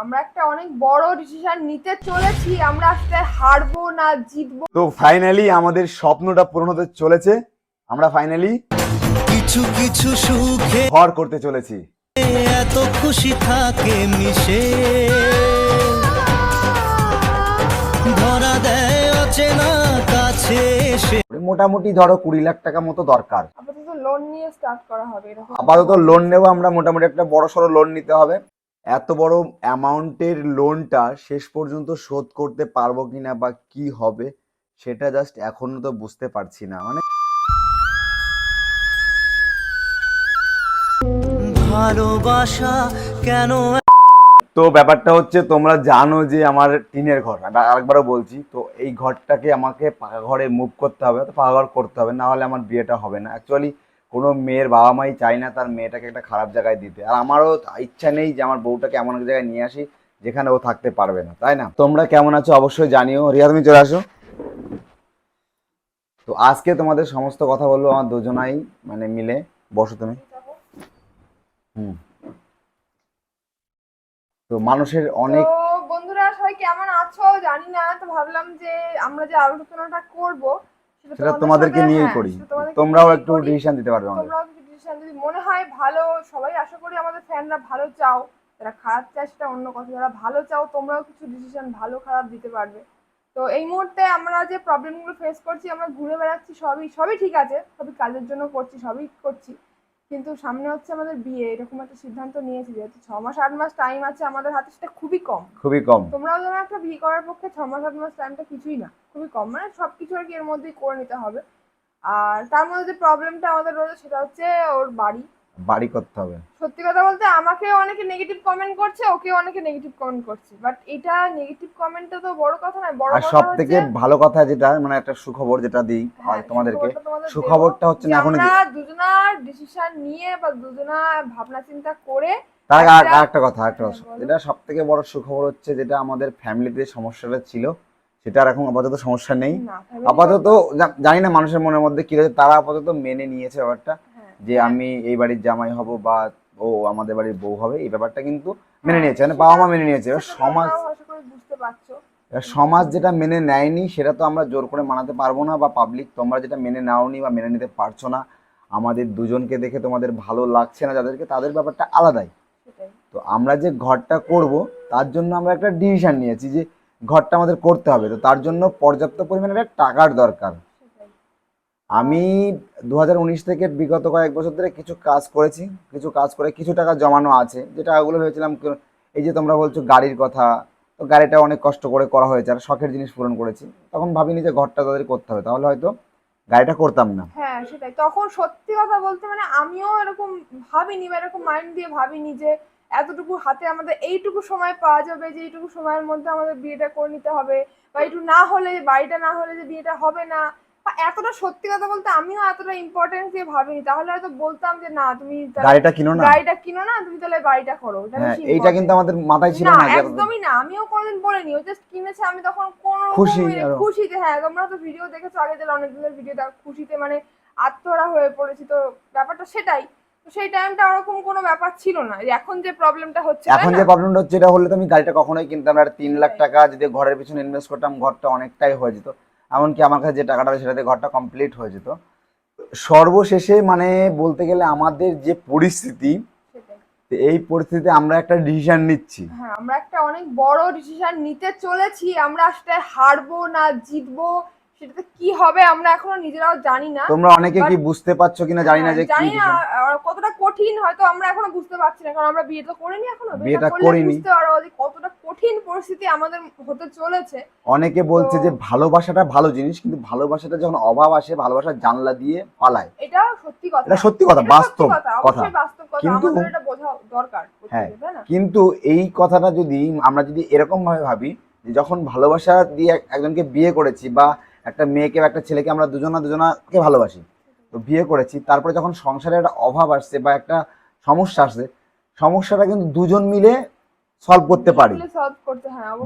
আমরা একটা অনেক বড় ডিসিশন নিতে চলেছি আমরা আজকে হারবো না জিতবো। তো ফাইনালি আমাদের স্বপ্নটা পূরণ হতে চলেছে আমরা ফাইনালি কিছু কিছু সুখে ঘর করতে চলেছি। এত খুশি থাকে মিশে। ধরা দেয় অচেনা কাছে এসে। মোটামুটি ধরো কুড়ি লাখ টাকা মতো দরকার। আপাতত লোন নিয়ে স্টার্ট করা হবে এরকম। আপাতত লোন নেব আমরা মোটামুটি একটা বড় সড়ো লোন নিতে হবে। এত বড় অ্যামাউন্টের লোনটা শেষ পর্যন্ত শোধ করতে পারব কিনা বা কি হবে সেটা জাস্ট এখনও তো বুঝতে পারছি না। মানে ভালোবাসা কেন তো ব্যাপারটা হচ্ছে তোমরা জানো যে আমার টিনের ঘর আরেকবারও বলছি তো এই ঘরটাকে আমাকে পাকা ঘরে মুভ করতে হবে তো পাকা ঘর করতে হবে না হলে আমার বিয়েটা হবে না। অ্যাকচুয়ালি কোনো মেয়ের বাবা মাই চায় না তার মেয়েটাকে একটা খারাপ জায়গায় দিতে। আর আমারও ইচ্ছা নেই যে আমার বউটাকে এমন এক জায়গায় নিয়ে আসি যেখানে ও থাকতে পারবে না, তাই না? তোমরা কেমন আছো অবশ্যই জানিও। রিয়া, তুমি চলে আসো। তো আজকে তোমাদের সমস্ত কথা বলব আমার দুজনাই মানে মিলে। বসো তুমি। হুম। তো মানুষের অনেক বন্ধুরা, সবাই কেমন আছো? জানি না, তো ভাবলাম যে আমরা যে আলোচনাটা করব সেটা তোমাদেরকে নিয়েই হ্যাঁ, করি। তোমরাও একটু ডিসিশন দিতে পারবে আমাদের। তোমরাও কিছু ডিসিশন যদি মনে হয় ভালো সবাই আশা করি আমাদের ফ্যানরা ভালো চাও। যারা খারাপ চায় সেটা অন্য কথা যারা ভালো চাও তোমরাও কিছু ডিসিশন ভালো খারাপ দিতে পারবে। তো এই মুহূর্তে আমরা যে প্রবলেমগুলো ফেস করছি আমরা ঘুরে বেড়াচ্ছি সবই সবই ঠিক আছে। সবই কাজের জন্য করছি সবই করছি। কিন্তু সামনে হচ্ছে আমাদের বিয়ে এরকম একটা সিদ্ধান্ত নিয়েছি যেহেতু ছ মাস আট মাস টাইম আছে আমাদের হাতে সেটা খুবই কম। খুবই কম। তোমরাও যেন একটা বিয়ে করার পক্ষে ছ মাস আট মাস টাইমটা কিছুই না খুবই কম। মানে সব কিছু আর কি এর মধ্যেই করে নিতে হবে। আর তার মধ্যে যে প্রবলেমটা আমাদের রয়েছে সেটা হচ্ছে ওর বাড়ি। বাড়ি করতে হবে। সত্যি কথা বলতে আমাকে অনেকে নেগেটিভ কমেন্ট করছে ওকে অনেকে নেগেটিভ কমেন্ট করছে। বাট এটা নেগেটিভ কমেন্টটা তো বড় কথা নয় বড় আর সব থেকে ভালো কথা যেটা মানে একটা সুখবর যেটা দিই হ্যাঁ, তোমাদেরকে সুখবরটা হচ্ছে না এখন আমরা দুজনার ডিসিশন নিয়ে বা দুজনা ভাবনা চিন্তা করে তার আগে একটা- আর একটা কথা একটা হ্যাঁ, কথা। বলো। যেটা সব থেকে বড় সুখবর হচ্ছে যেটা আমাদের ফ্যামিলিতে সমস্যাটা ছিল সেটা আর এখন আপাতত সমস্যা নেই। আপাতত জানি না মানুষের মনের মধ্যে কি রয়েছে তারা আপাতত মেনে নিয়েছে ব্যাপারটা। যে আমি এই বাড়ির জামাই হব বা ও আমাদের বাড়ির বউ হবে এই ব্যাপারটা কিন্তু মেনে হ্যাঁ, নিয়েছে। মানে বাবা মা মেনে নিয়েছে। এবার সমাজ বুঝতে পারছ। সমাজ যেটা মেনে নেয়নি সেটা তো আমরা জোর করে মানাতে পারব না বা পাবলিক তোমরা যেটা মেনে নাওনি বা মেনে নিতে পারছ না আমাদের দুজনকে দেখে তোমাদের ভালো লাগছে না যাদেরকে তাদের ব্যাপারটা আলাদাই। তো আমরা যে ঘরটা করব তার জন্য আমরা একটা ডিসিশন নিয়েছি যে ঘরটা আমাদের করতে হবে। তো তার জন্য পর্যাপ্ত পরিমাণে একটা টাকার দরকার। আমি দু হাজার উনিশ থেকে বিগত কয়েক বছর ধরে কিছু কাজ করেছি, কিছু কাজ করে কিছু টাকা জমানো আছে। যে টাকাগুলো ভেবেছিলাম এই যে তোমরা বলছো গাড়ির কথা, তো গাড়িটা অনেক কষ্ট করে করা হয়েছে, আর শখের জিনিস পূরণ করেছি। তখন ভাবিনি যে ঘরটা তাদের করতে হবে, তাহলে হয়তো গাড়িটা করতাম না। হ্যাঁ সেটাই। তখন সত্যি কথা বলতে মানে আমিও এরকম ভাবিনি বা এরকম মাইন্ড দিয়ে ভাবিনি যে এতটুকু হাতে আমাদের এইটুকু সময় পাওয়া যাবে, যে এইটুকু সময়ের মধ্যে আমাদের বিয়েটা করে নিতে হবে। বা একটু না হলে, বাড়িটা না হলে যে বিয়েটা হবে না এতটা সত্যি কথা বলতে আমিও এতটা ইম্পর্টেন্স দিয়ে ভাবিনি। তাহলে হয়তো বলতাম যে না তুমি গাড়িটা কিনো না। গাড়িটা কিনো না তুমি তাহলে বাড়িটা করো। হ্যাঁ এইটা কিন্তু আমাদের মাথায় ছিল না একদমই না। আমিও কোনোদিন বলিনি ও জাস্ট কিনেছে আমি তখন কোন খুশি। খুশিতে হ্যাঁ তোমরা তো ভিডিও দেখেছ আগে যে অনেক দিনের ভিডিও দেখ খুশিতে মানে আত্মহারা হয়ে পড়েছি। তো ব্যাপারটা সেটাই। তো সেই টাইমটা ওরকম কোনো ব্যাপার ছিল না। এখন যে প্রবলেমটা হচ্ছে এখন যে প্রবলেমটা হচ্ছে এটা হলে তো আমি গাড়িটা কখনোই কিনতাম না। আর তিন লাখ টাকা যদি ঘরের পিছনে ইনভেস্ট করতাম ঘরটা অনেকটাই হয়ে যেত। এমনকি আমার কাছে যে টাকাটা সেটাতে ঘরটা কমপ্লিট হয়ে যেত সর্বশেষে মানে বলতে গেলে আমাদের যে পরিস্থিতি এই পরিস্থিতিতে আমরা একটা ডিসিশন নিচ্ছি। হ্যাঁ আমরা একটা অনেক বড় ডিসিশন নিতে চলেছি আমরা আসলে হারবো না জিতবো সেটাতে কি হবে আমরা এখনও নিজেরাও জানি না। তোমরা অনেকে কি বুঝতে পারছ কিনা জানি না যে হ্যাঁ, কি কঠিন হয়তো আমরা এখনও বুঝতে পারছি না কারণ আমরা বিয়ে তো করিনি এখনও। বিয়েটা করিনি। বুঝতে পারব যে কতটা কঠিন পরিস্থিতি আমাদের হতে চলেছে। অনেকে বলছে যে ভালোবাসাটা ভালো জিনিস কিন্তু ভালোবাসাটা যখন অভাব আসে ভালোবাসার জানলা দিয়ে পালায়। এটা সত্যি কথা। এটা সত্যি কথা, বাস্তব কথা কিন্তু- আমাদের এটা বোঝা দরকার হ্যাঁ। কিন্তু এই কথাটা যদি আমরা যদি এরকম ভাবে ভাবি যে যখন ভালোবাসা দিয়ে একজনকে বিয়ে করেছি বা একটা মেয়েকে বা একটা ছেলেকে আমরা দুজনা দুজনাকে ভালোবাসি তো বিয়ে করেছি তারপরে যখন সংসারে একটা অভাব আসছে বা একটা সমস্যা আসছে সমস্যাটা কিন্তু দুজন মিলে সলভ করতে পারি।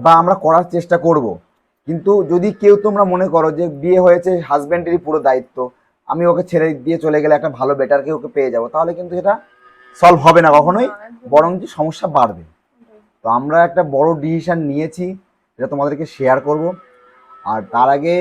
বা আমরা করার চেষ্টা করব। কিন্তু যদি কেউ তোমরা মনে করো যে বিয়ে হয়েছে হাজব্যান্ডেরই পুরো দায়িত্ব আমি ওকে ছেড়ে দিয়ে চলে গেলে একটা ভালো বেটারকে ওকে পেয়ে যাব তাহলে কিন্তু এটা সলভ হবে না কখনোই বরং যে সমস্যা বাড়বে। তো আমরা একটা বড় ডিসিশন নিয়েছি যেটা তোমাদেরকে শেয়ার করব। আর তার আগে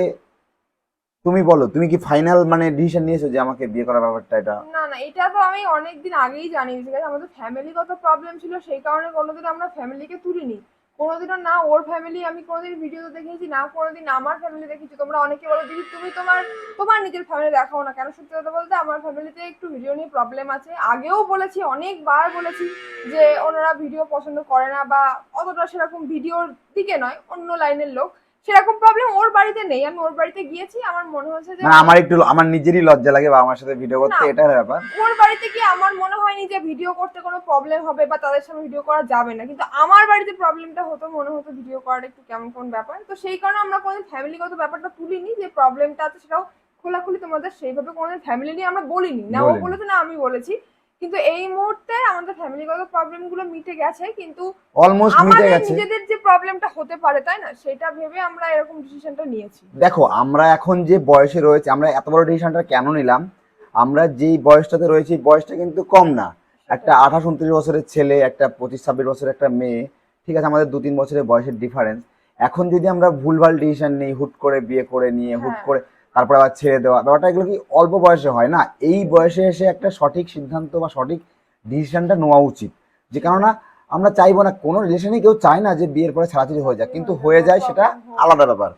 তুমি বলো, তুমি কি ফাইনাল মানে ডিসিশন নিয়েছো যে আমাকে বিয়ে করার ব্যাপারটা এটা? না না, এটা তো আমি অনেকদিন আগেই জানি ঠিক আছে? আমাদের ফ্যামিলিগত প্রবলেম ছিল, সেই কারণে কোনোদিন আমরা ফ্যামিলিকে তুলিনি। কোনোদিনও না ওর ফ্যামিলি আমি কোনোদিন ভিডিও দেখেছি না কোনোদিন আমার ফ্যামিলি দেখেছি তোমরা অনেকে বলো, দিদি, তুমি তোমার তোমার নিজের ফ্যামিলি দেখাও না কেন? সত্যি কথা বলতে আমার ফ্যামিলিতে একটু ভিডিও নিয়ে প্রবলেম আছে। আগেও বলেছি, অনেকবার বলেছি যে ওনারা ভিডিও পছন্দ করে না বা অতটা সেরকম ভিডিওর দিকে নয়, অন্য লাইনের লোক। সেরকম প্রবলেম ওর বাড়িতে নেই। আমি ওর বাড়িতে গিয়েছি আমার মনে হয়েছে যে না আমার একটু আমার নিজেরই লজ্জা লাগে বা আমার সাথে ভিডিও করতে না। এটার ব্যাপার। ওর বাড়িতে কি আমার মনে হয়নি যে ভিডিও করতে কোনো প্রবলেম হবে বা তাদের সামনে ভিডিও করা যাবে না। কিন্তু আমার বাড়িতে প্রবলেমটা হতো মনে হতো ভিডিও করাটা একটু কেমন কোন ব্যাপার। তো সেই কারণে আমরা কোনোদিন ফ্যামিলিগত ব্যাপারটা তুলিনি যে প্রবলেমটা আছে সেটাও খোলাখুলি তোমাদের সেইভাবে কোনোদিন ফ্যামিলি নিয়ে আমরা বলিনি। না ও। বলেছে না আমি বলেছি। কিন্তু এই মুহূর্তে আমাদের ফ্যামিলিগত প্রবলেমগুলো মিটে গেছে কিন্তু অলমোস্ট মিটে আমাদের গেছে। নিজেদের যে প্রবলেমটা হতে পারে তাই না? সেটা ভেবে আমরা এরকম ডিসিশনটা নিয়েছি। দেখো আমরা এখন যে বয়সে রয়েছে আমরা এত বড় ডিসিশনটা কেন নিলাম? আমরা যেই বয়সটাতে রয়েছি বয়সটা কিন্তু কম না। একটা আঠাশ উনত্রিশ বছরের ছেলে একটা পঁচিশ ছাব্বিশ বছরের একটা মেয়ে ঠিক আছে আমাদের দু তিন বছরের বয়সের ডিফারেন্স এখন যদি আমরা ভুলভাল ডিসিশন নিই হুট করে বিয়ে করে নিয়ে হুট হ্যাঁ। করে তারপরে আবার ছেড়ে দেওয়া। ব্যাপারটা এগুলো কি অল্প বয়সে হয় না? এই বয়সে এসে একটা সঠিক সিদ্ধান্ত বা সঠিক ডিসিশনটা নেওয়া উচিত। যে কেননা, আমরা চাইব না, কোনো রিলেশনে কেউ চায় না যে বিয়ের পরে ছাড়াছাড়ি হয়ে যায় কিন্তু হয়ে যায় সেটা আলাদা ব্যাপার।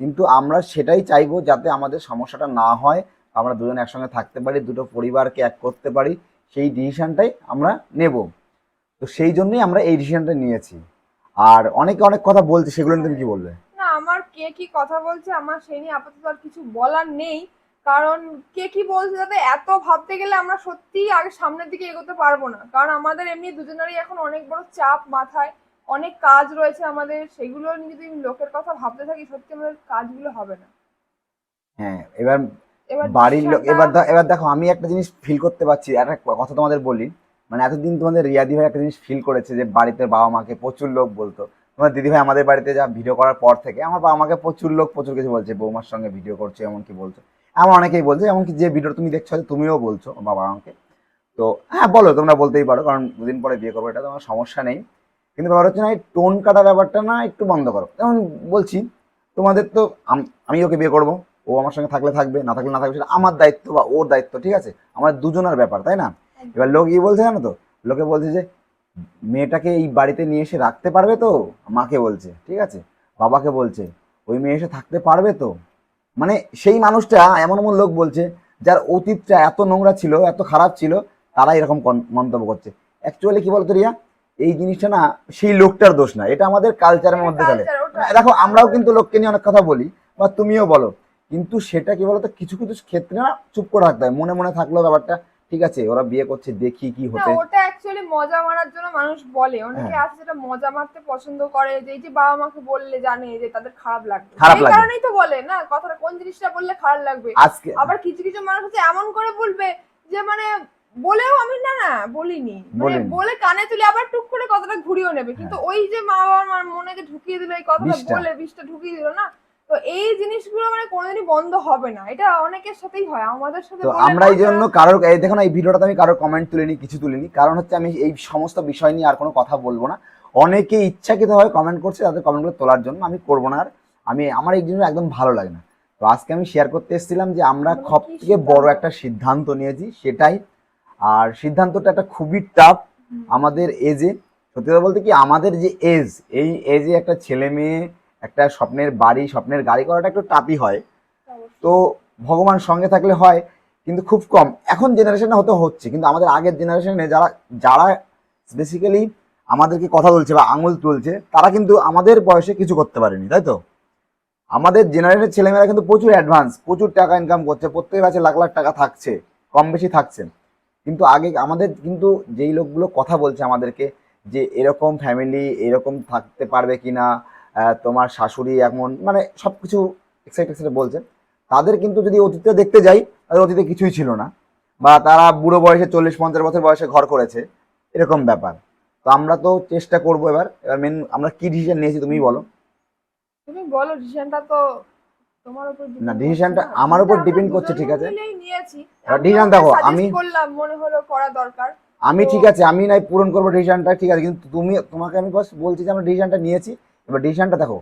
কিন্তু আমরা সেটাই চাইব যাতে আমাদের সমস্যাটা না হয়, আমরা দুজন একসঙ্গে থাকতে পারি, দুটো পরিবারকে এক করতে পারি, সেই ডিসিশনটাই আমরা নেব। তো সেই জন্যই আমরা এই ডিসিশনটা নিয়েছি। আর অনেকে অনেক কথা বলছে, সেগুলো তুমি কি বলবে? কে কি কথা বলছে আমার সেই নিয়ে আপাতত আর কিছু বলার নেই। কারণ কে কি বলছে যাতে এত ভাবতে গেলে আমরা সত্যিই আগে সামনের দিকে এগোতে পারব না। কারণ আমাদের এমনি দুজনেরই এখন অনেক বড় চাপ মাথায় অনেক কাজ রয়েছে আমাদের সেগুলো নিয়ে যদি লোকের কথা ভাবতে থাকি সত্যি আমাদের কাজগুলো হবে না। হ্যাঁ এবার এবার বাড়ির লোক এবার এবার দেখো আমি একটা জিনিস ফিল করতে পারছি একটা কথা তোমাদের বলি মানে এতদিন তোমাদের রিয়াদি ভাই একটা জিনিস ফিল করেছে যে বাড়িতে বাবা মাকে প্রচুর লোক বলতো তোমার দিদি ভাই আমাদের বাড়িতে যা ভিডিও করার পর থেকে আমার বাবা আমাকে প্রচুর লোক প্রচুর কিছু বলছে বৌমার সঙ্গে ভিডিও করছে এমন কি বলছে। এমন অনেকেই বলছে এমনকি যে ভিডিও তুমি দেখছ তুমিও বলছো বাবা আমাকে। তো হ্যাঁ বলো তোমরা বলতেই পারো কারণ দুদিন পরে বিয়ে করব এটা তোমার সমস্যা নেই। কিন্তু ব্যাপার হচ্ছে না এই টোন কাটার ব্যাপারটা না একটু বন্ধ করো। যেমন বলছি তোমাদের তো আমি ওকে বিয়ে করব ও আমার সঙ্গে থাকলে থাকবে না থাকলে না থাকবে সেটা আমার দায়িত্ব বা ওর দায়িত্ব ঠিক আছে? আমার দুজনের ব্যাপার তাই না? এবার লোক কি বলছে জানো তো? লোকে বলছে যে মেয়েটাকে এই বাড়িতে নিয়ে এসে রাখতে পারবে তো? মাকে বলছে ঠিক আছে? বাবাকে বলছে ওই মেয়ে এসে থাকতে পারবে তো? মানে সেই মানুষটা এমন এমন লোক বলছে যার অতীতটা এত নোংরা ছিল এত খারাপ ছিল তারা এরকম মন্তব্য করছে। অ্যাকচুয়ালি কি বলতো রিয়া? এই জিনিসটা না সেই লোকটার দোষ না এটা আমাদের কালচারের মধ্যে চলে। দেখো আমরাও কিন্তু লোককে নিয়ে অনেক কথা বলি বা তুমিও বলো কিন্তু সেটা কি বলতো কিছু কিছু ক্ষেত্রে না চুপ করে রাখতে হয়। মনে মনে থাকলেও ব্যাপারটা ঠিক আছে ওরা বিয়ে করছে দেখি কি হতে। ওটা অ্যাকচুয়ালি মজা মারার জন্য মানুষ বলে। অনেকে হ্যাঁ। আছে যেটা মজা মারতে পছন্দ করে যে এই যে বাবা মাকে বললে জানে যে তাদের খারাপ লাগবে। খারাপ লাগবে। কারণেই তো বলে না? কথাটা কোন জিনিসটা বললে খারাপ লাগবে? আজকে আবার কিছু কিছু মানুষ আছে এমন করে বলবে যে মানে বলেও আমি না না বলিনি। মানে হ্যাঁ। বলে কানে তুলে আবার টুক করে কথাটা ঘুরিয়েও নেবে। কিন্তু ওই যে মা বাবার মনে যে ঢুকিয়ে দিল এই কথাটা বলে বিষটা ঢুকিয়ে দিল না? তো এই জিনিসগুলো মানে কোনোদিনই বন্ধ হবে না। এটা অনেকের সাথেই হয় আমাদের সাথে তো আমরা এই জন্য কারোর এই দেখো না এই ভিডিওটাতে আমি কারোর কমেন্ট তুলিনি কিছু তুলিনি। কারণ হচ্ছে আমি এই সমস্ত বিষয় নিয়ে আর কোনো কথা বলব না। অনেকে ইচ্ছাকৃতভাবে কমেন্ট করছে তাদের কমেন্টগুলো তোলার জন্য আমি করব না আর। আমি আমার এই জিনিস একদম ভালো লাগে না। তো আজকে আমি শেয়ার করতে এসেছিলাম যে আমরা সব থেকে বড় একটা সিদ্ধান্ত নিয়েছি সেটাই। আর সিদ্ধান্তটা একটা খুবই টাফ আমাদের এজে সত্যি কথা বলতে কি আমাদের যে এজ এই এজে একটা ছেলে মেয়ে একটা স্বপ্নের বাড়ি স্বপ্নের গাড়ি করাটা একটু টাপই হয়। তো ভগবান সঙ্গে থাকলে হয় কিন্তু খুব কম। এখন জেনারেশনে হতে হচ্ছে কিন্তু আমাদের আগের জেনারেশনে যারা যারা বেসিক্যালি আমাদেরকে কথা বলছে বা আঙুল তুলছে তারা কিন্তু আমাদের বয়সে কিছু করতে পারেনি তাই তো? আমাদের জেনারেশনের ছেলেমেয়েরা কিন্তু প্রচুর অ্যাডভান্স প্রচুর টাকা ইনকাম করছে প্রত্যেকের কাছে লাখ লাখ টাকা থাকছে কম বেশি থাকছে। কিন্তু আগে আমাদের কিন্তু যেই লোকগুলো কথা বলছে আমাদেরকে যে এরকম ফ্যামিলি এরকম থাকতে পারবে কিনা আহ, তোমার শাশুড়ি এমন মানে সব কিছু এক্সাইট এক্সাইট বলছে। তাদের কিন্তু যদি অতীতে দেখতে যাই তাদের অতীতে কিছুই ছিল না। বা তারা বুড়ো বয়সে চল্লিশ পঞ্চাশ বছর বয়সে ঘর করেছে এরকম ব্যাপার। তো আমরা তো চেষ্টা করব এবার। এবার মেন আমরা কি ডিসিশন নিয়েছি তুমি বলো। তুমি বলো ডিসিশনটা তো তোমার উপর না, করছে আমার উপর depend করছে, ঠিক আছে। নিয়েছি আমি দেখো, আমি- করলাম মনে হলো করা দরকার। আমি ঠিক আছে আমি নাই পূরণ করব ডিসিশনটা ঠিক আছে। কিন্তু তুমি তোমাকে আমি বাস বলছি যে আমরা ডিসিশনটা নিয়েছি। এবার ডিসিশনটা দেখো।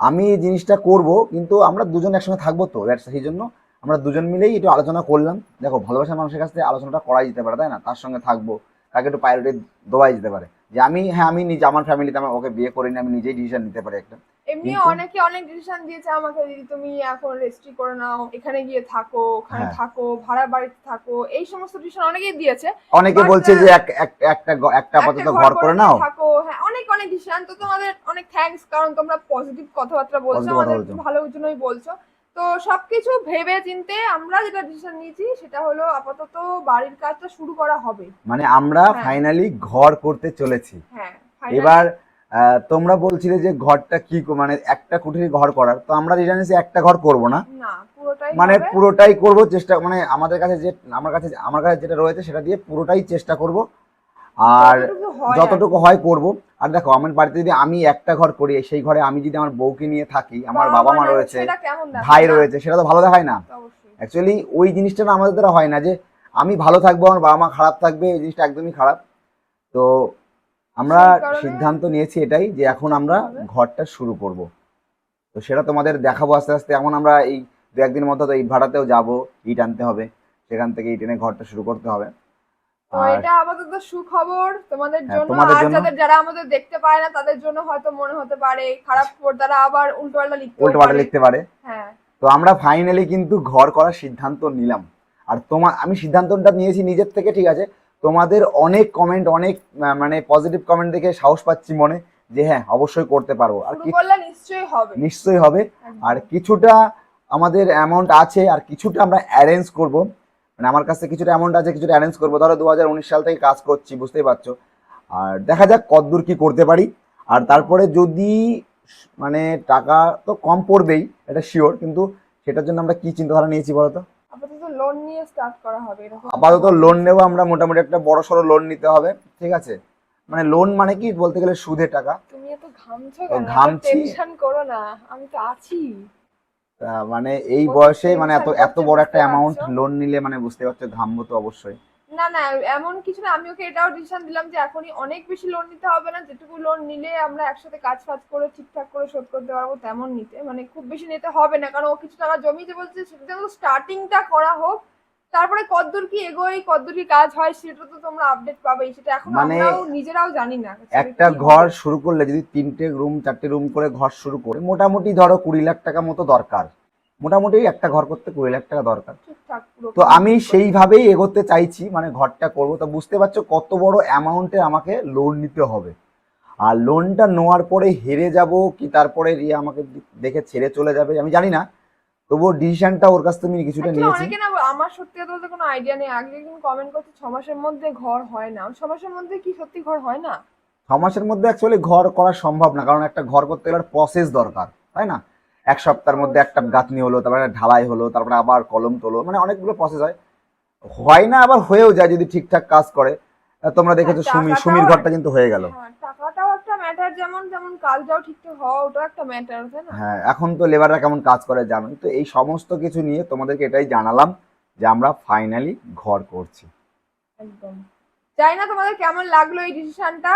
আমি এই জিনিসটা করব কিন্তু আমরা দুজন একসঙ্গে থাকব তো এবার সেই জন্য আমরা দুজন মিলেই একটু আলোচনা করলাম। দেখো ভালোবাসার মানুষের কাছ থেকে আলোচনাটা করাই যেতে পারে তাই না? তার সঙ্গে থাকব তাকে একটু প্রায়োরিটি দেওয়াই যেতে পারে। যে আমি হ্যাঁ আমি নিজে আমার ফ্যামিলিতে আমার ওকে বিয়ে করিনি আমি নিজেই ডিসিশন নিতে পারি একটা। এমনি অনেকে অনেক ডিসিশন দিয়েছে আমাকে দিদি তুমি এখন রেজিস্ট্রি করে নাও এখানে গিয়ে থাকো ওখানে হ্যাঁ। থাকো ভাড়া বাড়িতে থাকো। এই সমস্ত ডিসিশন অনেকেই দিয়েছে। অনেকে বলছে যে uh, এক এক- একটা একটা আপাতত ঘর করে নাও। থাকো হ্যাঁ অনেক অনেক ডিসিশন তো তোমাদের অনেক থ্যাঙ্কস কারণ তোমরা পজিটিভ কথাবার্তা বলছো আমাদের। ভালোর জন্যই বলছো। তো সবকিছু ভেবে চিনতে আমরা যেটা ডিসিশন নিয়েছি সেটা হলো আপাতত বাড়ির কাজটা শুরু করা হবে। মানে আমরা হ্যাঁ। ফাইনালি ঘর করতে চলেছি। হ্যাঁ এবার তোমরা বলছিলে যে ঘরটা কি মানে একটা কুঠির ঘর করার তো আমরা যেটা নিয়েছি একটা ঘর করব না। না পুরোটাই মানে পুরোটাই করব চেষ্টা মানে আমাদের কাছে যে আমার কাছে আমার কাছে যেটা রয়েছে সেটা দিয়ে পুরোটাই চেষ্টা করব। আর যতটুকু হয় করব। আর দেখো আমার বাড়িতে যদি আমি একটা ঘর করি সেই ঘরে আমি যদি আমার বউকে নিয়ে থাকি আমার বাবা মা রয়েছে ভাই রয়েছে সেটা তো ভালো দেখায় না। অ্যাকচুয়ালি ওই জিনিসটা না আমাদের দ্বারা হয় না যে আমি ভালো থাকব আমার বাবা মা খারাপ থাকবে এই জিনিসটা একদমই খারাপ। তো আমরা সিদ্ধান্ত নিয়েছি এটাই যে এখন আমরা ঘরটা শুরু করব। তো সেটা তোমাদের দেখাবো আস্তে আস্তে। এখন আমরা এই দু একদিনের মধ্যে তো ইট ভাড়াতেও যাব ইট আনতে হবে সেখান থেকে ইট এনে ঘরটা শুরু করতে হবে। তো এটা আপাতত সুখবর। তোমাদের হ্যাঁ, জন্য আর যাদের যারা আমাদের দেখতে পায় না তাদের জন্য হয়তো মনে হতে পারে খারাপ তারা আবার উল্টো পাল্টা লিখতে উল্টো পাল্টা লিখতে পারে। হ্যাঁ। তো আমরা ফাইনালি কিন্তু ঘর করার সিদ্ধান্ত নিলাম। আর তোমার আমি সিদ্ধান্তটা নিয়েছি নিজের থেকে ঠিক আছে? তোমাদের অনেক কমেন্ট অনেক মানে পজিটিভ কমেন্ট দেখে সাহস পাচ্ছি মনে যে হ্যাঁ অবশ্যই করতে পারব। আর কি নিশ্চয়ই হবে। নিশ্চয়ই হবে। আর কিছুটা আমাদের অ্যামাউন্ট আছে আর কিছুটা আমরা অ্যারেঞ্জ করব। মানে আমার কাছে কিছুটা অ্যামাউন্ট আছে কিছুটা অ্যারেঞ্জ করব। ধরো দু হাজার উনিশ সাল থেকে কাজ করছি বুঝতেই পারছ। আর দেখা যাক কতদূর কি করতে পারি। আর তারপরে যদি মানে টাকা তো কম পড়বেই এটা শিওর কিন্তু সেটার জন্য আমরা কি চিন্তাধারা নিয়েছি বলতো আপাতত লোন নিয়ে স্টার্ট করা হবে আপাতত লোন নেব আমরা মোটামুটি একটা বড় সড়ো লোন নিতে হবে ঠিক আছে? মানে লোন মানে কি বলতে গেলে সুদে টাকা। তুমি এত ঘামছো ঘামছি। টেনশন করো না আমি তো আছি। মানে এই বয়সে মানে এত এত বড় একটা অ্যামাউন্ট লোন নিলে মানে বুঝতে পারছ ঘামবো তো অবশ্যই। না না এমন কিছু না আমি ওকে এটাও ডিসিশন দিলাম যে এখনই অনেক বেশি লোন নিতে হবে না যেটুকু লোন নিলে আমরা একসাথে কাজ ফাজ করে ঠিকঠাক করে শোধ করতে পারব তেমন নিতে মানে খুব বেশি নিতে হবে না কারণ ও কিছু টাকা জমিতে বলছে সেটা স্টার্টিংটা করা হোক তারপরে কতদূর কি এগোই কতদূর কি কাজ হয় সেটা তো তোমরা আপডেট পাবেই সেটা এখন মানে আমরাও নিজেরাও জানি না। একটা ঘর শুরু করলে যদি তিনটে রুম চারটে রুম করে ঘর শুরু করে মোটামুটি ধরো কুড়ি লাখ টাকা মতো দরকার। মোটামুটি একটা ঘর করতে কুড়ি লাখ টাকা দরকার। তো আমি সেইভাবেই এগোতে চাইছি মানে ঘরটা করব। তো বুঝতে পারছ কত বড় অ্যামাউন্টে আমাকে লোন নিতে হবে। আর লোনটা নেওয়ার পরে হেরে যাব কি তারপরে রিয়া আমাকে দেখে ছেড়ে চলে যাবে আমি জানি না। তবুও ডিসিশনটা ওর কাছ থেকে আমি কিছুটা Actually নিয়েছি। অনেকে না আমার সত্যি কথা বলতে কোনো আইডিয়া নেই। আগে একদিন কমেন্ট করছে ছ মাসের মধ্যে ঘর হয় না। ছ মাসের মধ্যে কি সত্যি ঘর হয় না? ছ মাসের মধ্যে অ্যাকচুয়ালি ঘর করা সম্ভব না কারণ একটা ঘর করতে গেলে প্রসেস দরকার তাই না? এক সপ্তাহের মধ্যে একটা গাঁথনি হলো তারপরে ঢালাই হলো তারপরে আবার কলম তোলো মানে অনেকগুলো প্রসেস হয়। হয় না আবার হয়েও যায় যদি ঠিকঠাক কাজ করে। তোমরা দেখেছ হ্যাঁ, সুমি সুমির ঘরটা কিন্তু হয়ে গেল হ্যাঁ, টাকাটাও একটা ম্যাটার যেমন যেমন কাজটাও ঠিকঠাক হওয়া ওটাও একটা ম্যাটার তাই না? হ্যাঁ এখন তো লেবাররা কেমন কাজ করে জানোই তো এই সমস্ত কিছু নিয়ে তোমাদেরকে এটাই জানালাম যে আমরা ফাইনালি ঘর করছি। একদম। জানি না তোমাদের কেমন লাগল এই ডিসিশনটা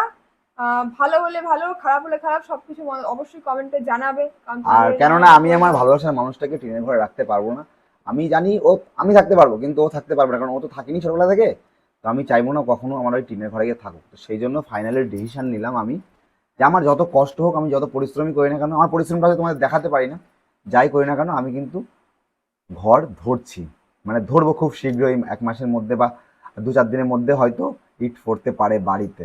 ভালো হলে ভালো খারাপ হলে খারাপ সবকিছু অবশ্যই কমেন্টে জানাবে। আর কেননা আমি আমার ভালোবাসার মানুষটাকে টিনের ঘরে রাখতে পারব না। আমি জানি ও আমি থাকতে পারব কিন্তু ও থাকতে পারবে না কারণ ও তো থাকেনি ছোটবেলা থেকে। তো আমি চাইব না কখনো আমার ওই টিনের ঘরে গিয়ে থাকুক। তো সেই জন্য ফাইনালি ডিসিশন নিলাম আমি। যে আমার যত কষ্ট হোক আমি যত পরিশ্রমই করি না কেন আমার পরিশ্রমটা হয়তো তোমাদের দেখাতে পারি না। যাই করি না কেন আমি কিন্তু ঘর ধরছি। মানে ধরবো খুব শীঘ্রই এক মাসের মধ্যে বা দু চার দিনের মধ্যে হয়তো ইট পড়তে পারে বাড়িতে।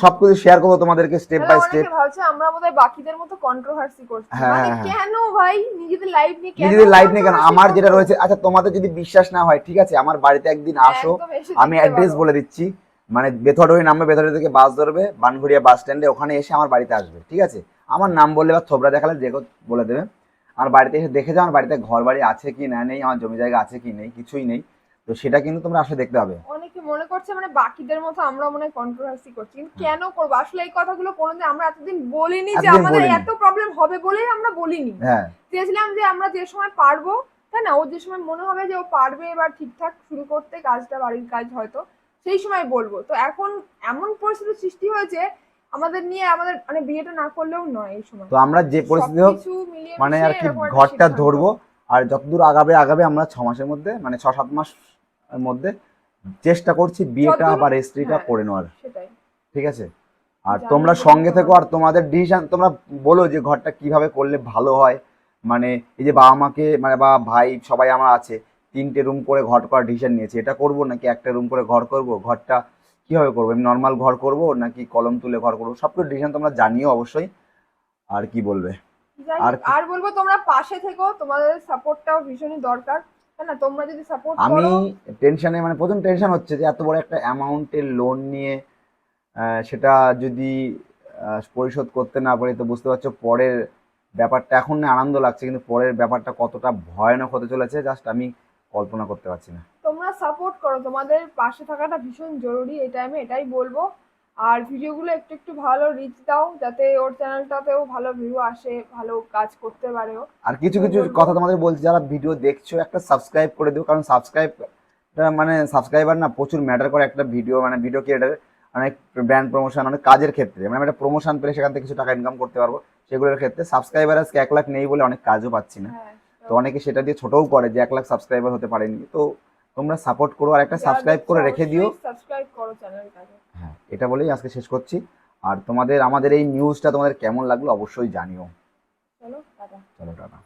সব কিছু শেয়ার করব তোমাদেরকে স্টেপ বাই স্টেপ ভাবছে আমরা বোধহয় বাকিদের মতো কন্ট্রোভার্সি করছি। হ্যাঁ, মানে হ্যাঁ। কেন ভাই? নিজেদের লাইফ নিয়ে কেন নিজেদের লাইফ নিয়ে কেন? আমার যেটা রয়েছে আচ্ছা তোমাদের যদি বিশ্বাস না হয় ঠিক আছে আমার বাড়িতে একদিন আসো আমি অ্যাড্রেস বলে দিচ্ছি। মানে বেথরডি নামবে বেথরডি থেকে বাস ধরবে বানঘুরিয়া বাস স্ট্যান্ডে ওখানে এসে আমার বাড়িতে আসবে ঠিক আছে? আমার নাম বললে বা থোবরা দেখালে যে বলে দেবে। আমার বাড়িতে এসে দেখে যাও আমার বাড়িতে ঘর বাড়ি আছে কি না নেই আমার জমি জায়গা আছে কি নেই কিছুই নেই। তো সেটা কিন্তু তোমরা আসলে দেখতে হবে অনেকে মনে করছে মানে বাকিদের মতো আমরা মনে হয় কন্ট্রোভার্সি করছি কিন্তু কেন করব? আসলে এই কথাগুলো কোনোদিন আমরা এতদিন বলিনি যে আমাদের এত প্রবলেম হবে বলেই আমরা বলিনি। হ্যাঁ। চেয়েছিলাম যে আমরা যে সময় পারব তাই না? ওর যে সময় মনে হবে যে ও পারবে এবার ঠিকঠাক শুরু করতে কাজটা বাড়ির কাজ হয়তো। সেই সময় বলব। তো এখন এমন পরিস্থিতির সৃষ্টি হয়েছে আমাদের নিয়ে আমাদের মানে বিয়েটা না করলেও নয় এই সময়। তো আমরা যে পরিস্থিতি হোক মানে আর কি ঘরটা ধরবো আর যতদূর আগাবে আগাবে আমরা ছ মাসের মধ্যে মানে ছ সাত মাস মধ্যে চেষ্টা করছি বিয়েটা বা রেজিস্ট্রিটা হ্যাঁ। করে নেওয়ার। ঠিক আছে? আর তোমরা সঙ্গে থেকো আর তোমাদের ডিসিশন তোমরা বলো যে ঘরটা কীভাবে করলে ভালো হয়। মানে এই যে বাবা মাকে মানে বা ভাই সবাই আমার আছে তিনটে রুম করে ঘর করার ডিসিশন নিয়েছি। এটা করব নাকি একটা রুম করে ঘর করব? ঘরটা কীভাবে করব? আমি নর্মাল ঘর করব নাকি কলম তুলে ঘর করব? সব কিছু ডিসিশন তোমরা জানিও অবশ্যই। আর কি বলবে? আর আর বলব তোমরা পাশে থেকো তোমাদের সাপোর্টটাও ভীষণই দরকার না? তোমরা যদি সাপোর্ট আমি টেনশনে মানে প্রথম টেনশন হচ্ছে যে এত বড় একটা অ্যামাউন্টের লোন নিয়ে সেটা যদি পরিশোধ করতে না পারি তো বুঝতে পারছ পরের ব্যাপারটা এখন না আনন্দ লাগছে কিন্তু পরের ব্যাপারটা কতটা ভয়ানক হতে চলেছে জাস্ট আমি কল্পনা করতে পারছি না। তোমরা সাপোর্ট করো তোমাদের পাশে থাকাটা ভীষণ জরুরি এই টাইমে এটাই বলব। আর ভিডিওগুলো একটু একটু ভালো রিচ দাও যাতে ওর চ্যানেলটাতেও ভালো ভিউ আসে ভালো কাজ করতে পারে আর কিছু কিছু কথা তোমাদের বলছি যারা ভিডিও দেখছ একটা সাবস্ক্রাইব করে দিও কারণ সাবস্ক্রাইব মানে সাবস্ক্রাইবার না প্রচুর ম্যাটার করে একটা ভিডিও মানে ভিডিও ক্রিয়েটার অনেক ব্র্যান্ড প্রমোশন অনেক কাজের ক্ষেত্রে। মানে একটা প্রমোশন পেলে সেখান থেকে কিছু টাকা ইনকাম করতে পারব সেগুলোর ক্ষেত্রে সাবস্ক্রাইবার আজকে এক লাখ নেই বলে অনেক কাজও পাচ্ছি না। হ্যাঁ। তো অনেকে সেটা দিয়ে ছোটও করে যে এক লাখ সাবস্ক্রাইবার হতে পারেনি। তো তোমরা সাপোর্ট করো আর একটা সাবস্ক্রাইব করে রেখে দিও। সাবস্ক্রাইব করো চ্যানেলটাকে হ্যাঁ এটা বলেই আজকে শেষ করছি। আর তোমাদের আমাদের এই নিউজটা তোমাদের কেমন লাগল অবশ্যই জানিও। চলো টাটা। চলো টাটা।